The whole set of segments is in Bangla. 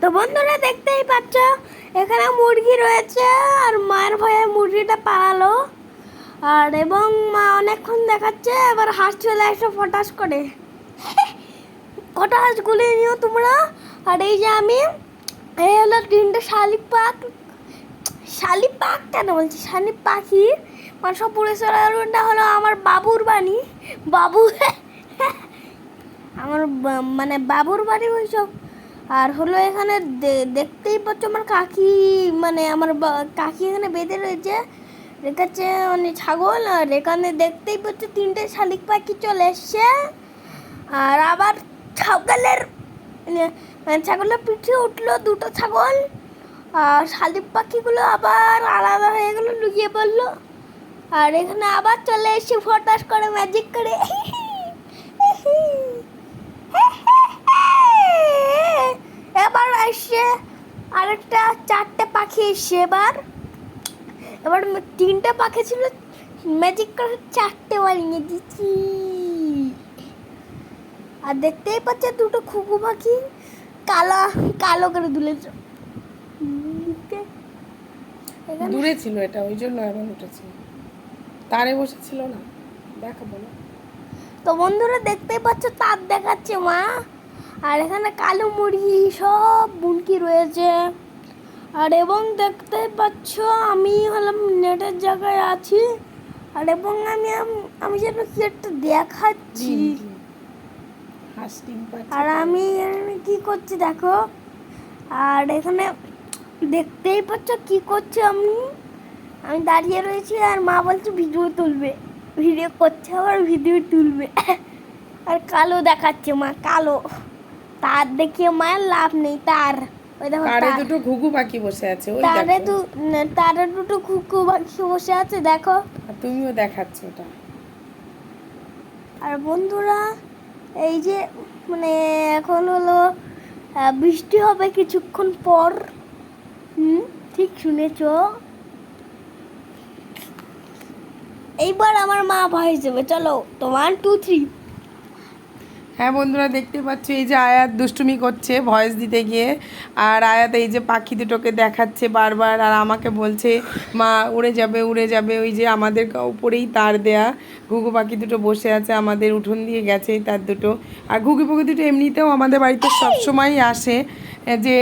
তো বন্ধুরা দেখতেই পাচ্ছ, এখানে মুরগি রয়েছে আর মায়ের ভয়ে মুরগিটা পালালো। আর এবং মা অনেকক্ষণ দেখাচ্ছে, এবার হাঁস চলে আসে ফটাস করে। কটা হাঁস গুলিয়ে নিও তোমরা। আর এই যে আমি, এই হলো তিনটে শালিক পাক। শালিক পাক কেন বলছি? শালিক পাখি? মানে সব পুরেশ্বরটা হলো আমার বাবুর বাণী বাবু আমার মানে বাবুর বাড়ি ওইসব আর হলো এখানে দেখতেই পাচ্ছ আমার কাকি মানে আমার কাকি এখানে বেঁধে রয়েছে। রেখেছে মানে ছাগল, আর এখানে দেখতেই পাচ্ছ তিনটে শালিক পাখি চলে এসছে। আর আবার ছাগলের, মানে- মানে ছাগলের পিঠে উঠল দুটো ছাগল, আর শালিক পাখিগুলো আবার আলাদা হয়ে গেলো, লুকিয়ে পড়ল। আর এখানে আবার চলে এসে ফটাস করে ম্যাজিক করে। আসছে আরেকটা চারটে পাখি এসছে এবার। এবার তিনটে পাখি ছিল ম্যাজিক করে চারটে বানিয়ে দিচ্ছি। আর দেখতেই পাচ্ছে দুটো খুকু পাখি কালো কালো করে এখানে দূরে ছিল এটা ওই জন্য এমন উঠেছে। তারে বসেছিল না? দেখা বলো তো বন্ধুরা দেখতেই পাচ্ছ তার দেখাচ্ছে মা। আর এখানে কালো মুরগি সব বুনকি রয়েছে। আর এবং দেখতে পাচ্ছ আমি হলাম নেটের জায়গায় আছি। আর এবং আমি আম- যেন কি একটা দেখাচ্ছি। আর আমি কি করছি দেখো? আর এখানে দেখতেই পাচ্ছ কি করছি আমি? আমি দাঁড়িয়ে রয়েছি আর মা বলছে ভিডিও তুলবে। ভিডিও করছে আবার ভিডিও তুলবে। আর কালো দেখাচ্ছে মা কালো। তার দেখিয়ে মায়ের লাভ নেই তার। ওই দেখো তারে দুটো ঘুঘু পাখি বসে আছে ওই তারে দু তারে দুটো কুকু পাখি বসে আছে দেখো। তুমিও দেখাচ্ছ ওটা। আর বন্ধুরা এই যে মানে এখন হলো বৃষ্টি হবে কিছুক্ষণ পর। হুম ঠিক শুনেছ? এইবার আমার মা ভয়েস যাবে চলো তোমার টু থ্রি হ্যাঁ বন্ধুরা, দেখতে পাচ্ছ, এই যে আয়াত দুষ্টুমি করছে ভয়েস দিতে গিয়ে। আর আয়াত এই যে পাখি দুটোকে দেখাচ্ছে বারবার আর আমাকে বলছে, মা, উড়ে যাবে উড়ে যাবে, ওই যে আমাদের উপরেই তার দেয়া। ঘুঘু পাখি দুটো বসে আছে, আমাদের উঠোন দিয়ে গেছে তার দুটো। আর ঘুঘু পাখি দুটো এমনিতেও আমাদের বাড়িতে সবসময়ই আসে, যে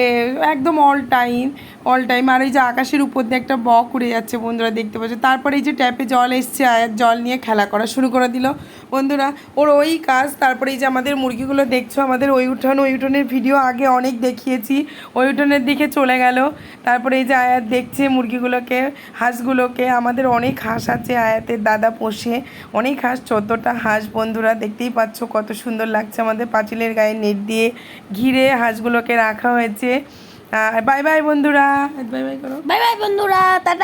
একদম অল টাইম অল টাইম আর এই যে আকাশের উপর দিয়ে একটা বক উড়ে যাচ্ছে, বন্ধুরা দেখতে পাচ্ছ। তারপরে এই যে ট্যাপে জল এসছে আয়াত জল নিয়ে খেলা করা শুরু করে দিল। বন্ধুরা, ওর ওই কাজ, তারপরে এই যে আমাদের মুরগিগুলো দেখছ, আমাদের ওই উঠোন ওই উঠোনের ভিডিও আগে অনেক দেখিয়েছি। ওই উঠোনের দিকে চলে গেল। তারপরে এই যে আয়াত দেখছে মুরগিগুলোকে, হাঁসগুলোকে। আমাদের অনেক হাঁস আছে আয়াতের দাদা পোষে। অনেক হাঁস, চোদ্দোটা হাঁস, বন্ধুরা দেখতেই পাচ্ছ কত সুন্দর লাগছে আমাদের পাঁচিলের গায়ে নেট দিয়ে ঘিরে হাঁসগুলোকে রাখা হয়েছে। আর বাই বাই বন্ধুরা। বাই বাই করো বাই বাই বন্ধুরা টাটা।